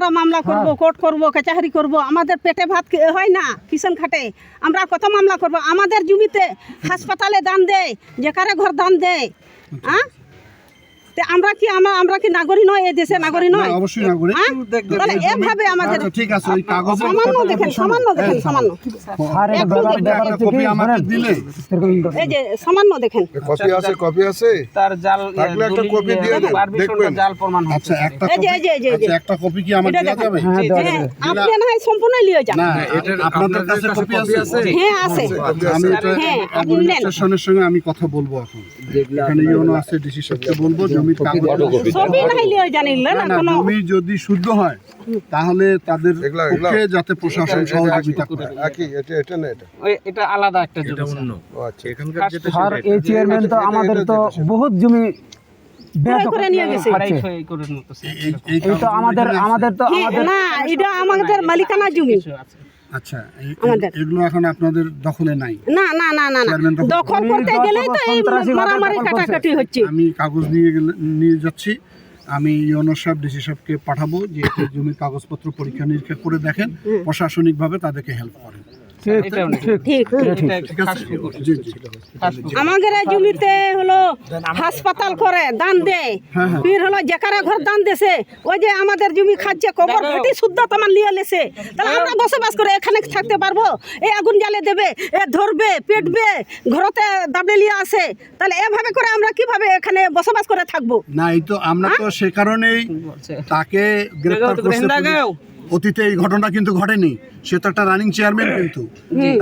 আমরা মামলা করব কোর্ট করব কাচাহারি করব আমাদের পেটে ভাত হয় না কিষণ খাটে আমরা কত মামলা করব? আমাদের জমিতে হাসপাতালে দান দেয় যে কারে ঘর দান দেয় হ্যাঁ তে আমরা কি আমরা আমরা কি নাগরিক নয়? এই দেশে নাগরিক নয়? অবশ্যই নাগরিক। হ্যাঁ? তাহলে এভাবে আমাদের আচ্ছা, ঠিক আছে ওই কাগজে সামান্য দেখেন সামান্য দেখেন সামান্য। এটা ব্যাপার একটা হচ্ছে কপি দিলে। এই যে সামান্য দেখেন। কপি আছে কপি আছে? তার জাল থাকলে একটা কপি দিয়ে দেখবেন। জাল প্রমাণ হচ্ছে। আচ্ছা একটা এই যে, কপি এই যে, এই যে, আচ্ছা একটা কপি কি দেওয়া যাবে? হ্যাঁ হ্যাঁ আপনি না হয় সম্পূর্ণ নিয়ে যান। না আপনাদের কাছে কপি আছে? হ্যাঁ আছে। আমি এটা হ্যাঁ, আপনি সঙ্গে আমি কথা বলব এখন। এখানে ইউনো আছে ডিসি সাহেবকে বলব জমির জমি যদি শুদ্ধ হয় তাহলে তাদের পক্ষে যাতে প্রশাসন সহযোগিতা করে। এটা এটা না এটা। এটা আলাদা একটা জমি আচ্ছা। এই চেয়ারম্যান তো আমাদের তো বহুত জমি আমাদের আমাদের তো আমাদের না এটা আমাদের মালিকানা জমি। আচ্ছা এগুলো এখন আপনাদের দখলে নাই। না না না না না। দখল- দখল করতে গেলেই তো এই মারামারি কাটাকাটি হচ্ছে। আমি কাগজ নিয়ে গেলে নিয়ে যাচ্ছি। আমি ইউনো সাহেব ডিসি সাহেবকে পাঠাবো যে জমির কাগজপত্র পরীক্ষা নিরীক্ষা করে দেখেন। প্রশাসনিকভাবে তাদেরকে হেল্প করেন। ঠিক এটাও নেই। ঠিক ঠিক এটা ঠিক। আছে। জি জি আমাদের এই জমিতে হলো হাসপাতাল করে দান দেয়। ফির হলো যেকারা ঘর দান দেছে ওই যে আমাদের জমি খাচ্ছে কবর ঘাটি শুদ্ধ তোমার লিয়ে লেছে। তাহলে আমরা বসবাস করে এখানে থাকতে পারব? এই আগুন জ্বালে দেবে এ ধরবে পেটবে ঘরতে দাবলে লিয়ে আসে। তাহলে এভাবে করে আমরা কীভাবে এখানে বসবাস করে থাকব? না এই তো আমরা তো সে কারণেই তাকে গ্রেফতার তো অতীতে এই ঘটনা কিন্তু ঘটেনি। সে তো একটা রানিং চেয়ারম্যান কিন্তু।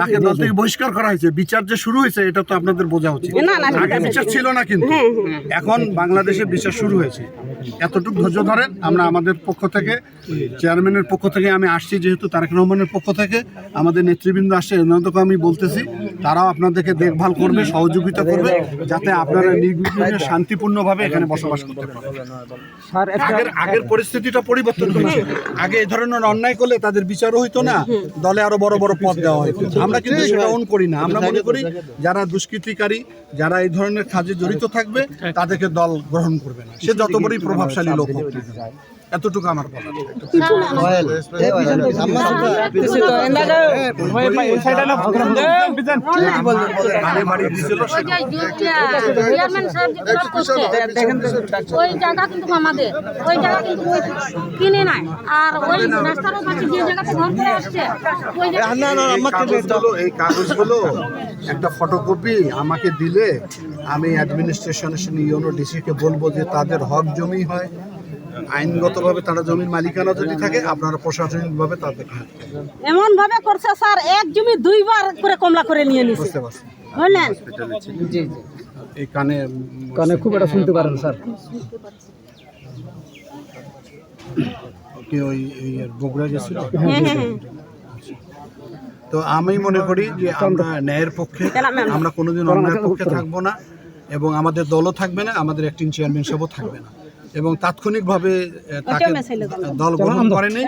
তাকে দল থেকে বহিষ্কার করা হয়েছে। বিচার যে শুরু হয়েছে এটা তো আপনাদের বোঝা উচিত। না, না, ঠিক আগে বিচার ছিল না কিন্তু। এখন বাংলাদেশে বিচার শুরু হয়েছে। এতটুকু ধৈর্য ধরেন আমরা আমাদের পক্ষ থেকে চেয়ারম্যানের পক্ষ থেকে আমি আসছি যেহেতু তারেক রহমানের পক্ষ থেকে। আমাদের নেতৃবৃন্দ আসছে এনাদেরকে আমি বলতেছি। তারাও আপনাদেরকে দেখভাল করবে সহযোগিতা করবে যাতে আপনারা নির্বিঘ্নে শান্তিপূর্ণভাবে এখানে বসবাস করতে পারেন। আগের আগের পরিস্থিতিটা পরিবর্তন হয়েছে আগে এই ধরনের অন্যায় করলে তাদের বিচারও হইতো না দলে আরও বড় বড় পদ দেওয়া হইতো। আমরা কিন্তু সেটা অন করি না। আমরা মনে করি যারা দুষ্কৃতিকারী যারা এই ধরনের কাজে জড়িত থাকবে তাদেরকে দল গ্রহণ করবে না। সে যত বড়ই প্রভাবশালী লোক হোক। এতটুকু আমার বলা আগে বাড়ি দিয়েছিল ওই যে চেয়ারম্যান সাহেব যে ক্রস করছে ওই জায়গা কিন্তু আমাদের ওই জায়গা কিন্তু কিনে নাই। আর ওই রাস্তার পাশে যে জায়গাতে ঘর করে আসছে ওই এই কাগজগুলো এই কাগজগুলো একটা ফটোকপি আমাকে দিলে আমি অ্যাডমিনিস্ট্রেশনের সঙ্গে ইউনো ডিসিকে বলব যে তাদের হক জমি হয় আইনগতভাবে তারা জমির মালিকানা যদি থাকে আপনারা প্রশাসনিকভাবে তাদের এমন ভাবে করছে স্যার এক জমি দুইবার করে কমলা করে নিয়ে নিছে। বুঝতে পারছেন বুঝলেন? এই কানে কানে খুব এটা শুনতে পারেন স্যার। কি ওই বগুড়া গেছিল? হ্যাঁ হ্যাঁ হ্যাঁ। তো আমি মনে করি যে আমরা ন্যায়ের পক্ষে আমরা কোনোদিন অন্যায়ের পক্ষে থাকব না এবং আমাদের দলও থাকবে না আমাদের একটি চেয়ারম্যান সবও থাকবে না। এবং তাৎক্ষণিকভাবে তাকে দল গ্রহণ করেনি।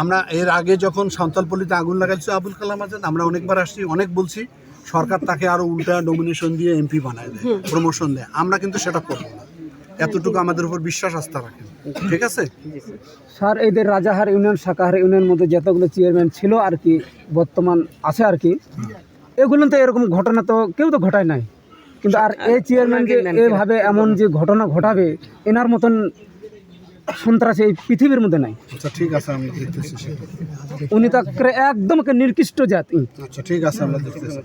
আমরা এর আগে যখন সাঁওতালপল্লিতে আগুন লাগাইছে আবুল কালাম আজাদ আমরা অনেকবার আসছি অনেক বলছি সরকার তাকে আরও উল্টা নমিনেশন দিয়ে এমপি বানায় দেয় প্রমোশন দেয়। আমরা কিন্তু সেটা করব না। এতটুকু আমাদের উপর বিশ্বাস আস্থা রাখেন। ঠিক আছে? স্যার এদের রাজাহার ইউনিয়ন শাকাহার ইউনিয়নের মধ্যে যতগুলো চেয়ারম্যান ছিল আর কি বর্তমান আছে আর কি এগুলো তো এরকম ঘটনা তো কেউ তো ঘটায় নাই। কিন্তু আর এই চেয়ারম্যানকে এভাবে এমন যে ঘটনা ঘটাবে এনার মতন সন্ত্রাস এই পৃথিবীর মধ্যে নাই। আচ্ছা ঠিক আছে আমরা দেখতেছি। উনি তাকে একদম নির্দিষ্ট জাতি। আচ্ছা ঠিক আছে আমরা দেখতেছি।